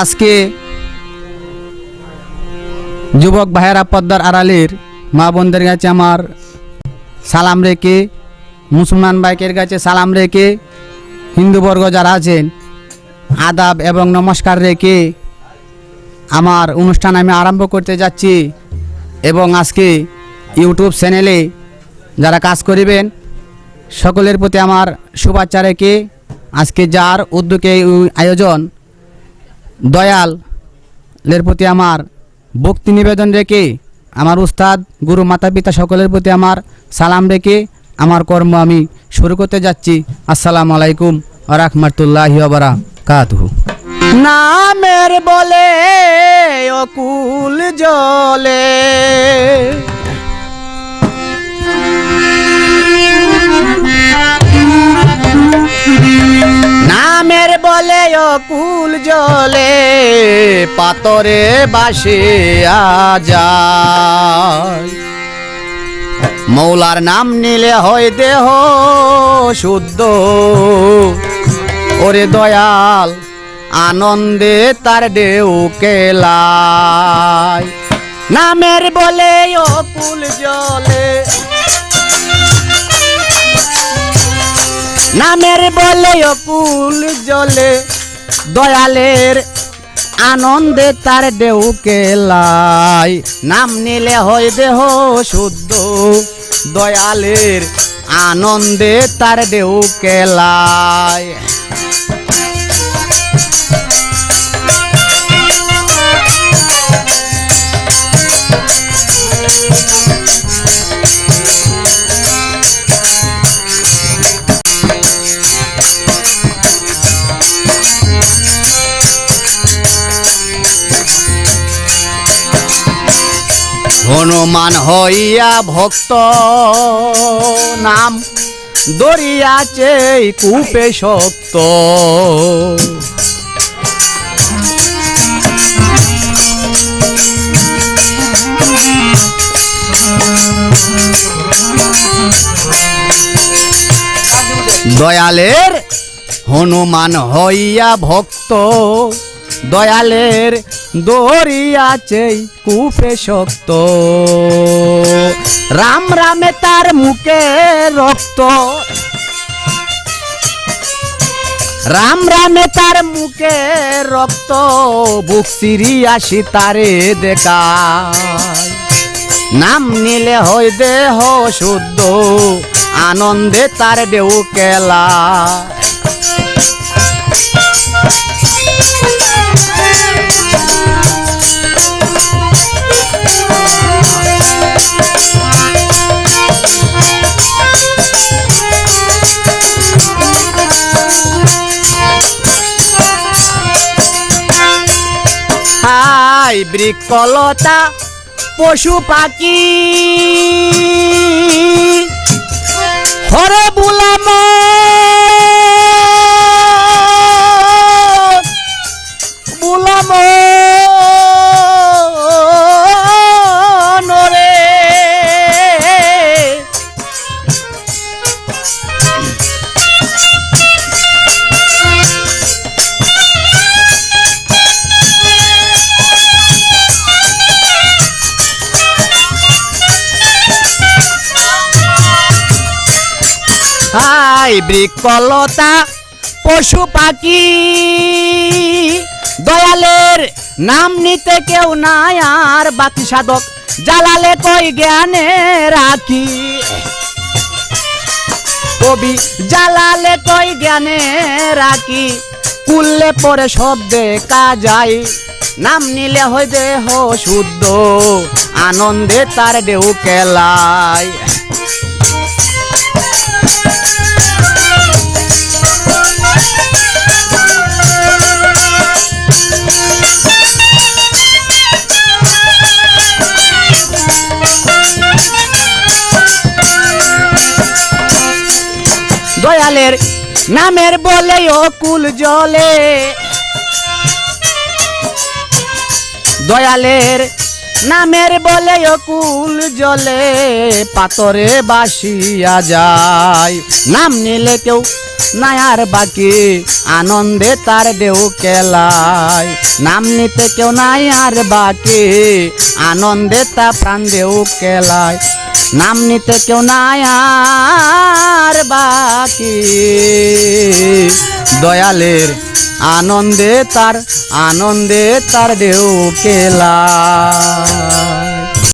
আজকে যুবক ভাইয়েরা পদ্মার আড়ালের মা বোনদের কাছে আমার সালাম রেখে, মুসলমান বাইকের কাছে সালাম রেখে হিন্দুবর্গ যারা আছেন, আদাব এবং নমস্কার রেখে আমার অনুষ্ঠান আমি আরম্ভ করতে যাচ্ছি এবং আজকে ইউটিউব চ্যানেলে যারা কাজ করিবেন, সকলের প্রতি আমার শুভেচ্ছা রেখে আজকে যার উদ্যোগে আয়োজন দয়ালের প্রতি আমার ভক্তি নিবেদন রেখে আমার উস্তাদ গুরু মাতা পিতা সকলের প্রতি আমার সালাম রেখে আমার কর্ম আমি শুরু করতে যাচ্ছি। আসসালামু আলাইকুম রাহমাতুল্লাহি ওয়া কাতুহু নামের বলে অকুল জলে অকুল জলে পাতরে বাসে যায় মৌলার নাম নিলে হয় দেহ শুদ্ধ। ওরে দয়াল, আনন্দে তার ঢেউ কেলায়। নামের বলে অকুল জলে। নামের বলে অকুল জলে। দয়ালের আনন্দে তার ঢেউ লাই। নাম নিলে হয় দেহ শুদ্ধ। দয়ালের আনন্দে তার ঢেউ কেলায় হনুমান হইয়া ভক্ত নাম দরিয়াছে কূপে সত্য দয়ালের হনুমান হইয়া ভক্ত দয়ালের দরিয়াছে কূপে শক্ত। রাম রামে তার মুখে রক্ত। রাম রামে তার মুখে রক্ত। বুক সিরিয়াসি তারে দেখায়। নাম নিলে হয় দেহ শুদ্ধ, আনন্দে তার ঢেউ কেলা হাই বৃক্ষলতা পশু পাখি। হরে বুলাম হাই বৃক্ষলতা পশু পাখি। দয়ালের নাম নিতে কেউ নাই আর বাকি সাধক জালালে কই জ্ঞানে রাখি। কবি জালালে কই জ্ঞানে রাখি। কুললে পরে শব্দে কাজাই নাম নিলে হয় দেহ শুদ্ধ, আনন্দে তার ঢেউ কেলায় দয়ালের নামের বলে অকুল জলে। দয়ালের নামের বলে অকুল জলে পাতরে বাসিয়া যায়। নাম নিলে কেউ নাই আর বাকি, আনন্দে তার ঢেউ কেলায় নাম নিতে কেউ নাই আর বাকি, আনন্দে তা প্রাণ দেউ কেলায় নাম নিতে কেউ নাই আর বাকি দয়ালের আনন্দে তার আনন্দে তার দেউ কেলায়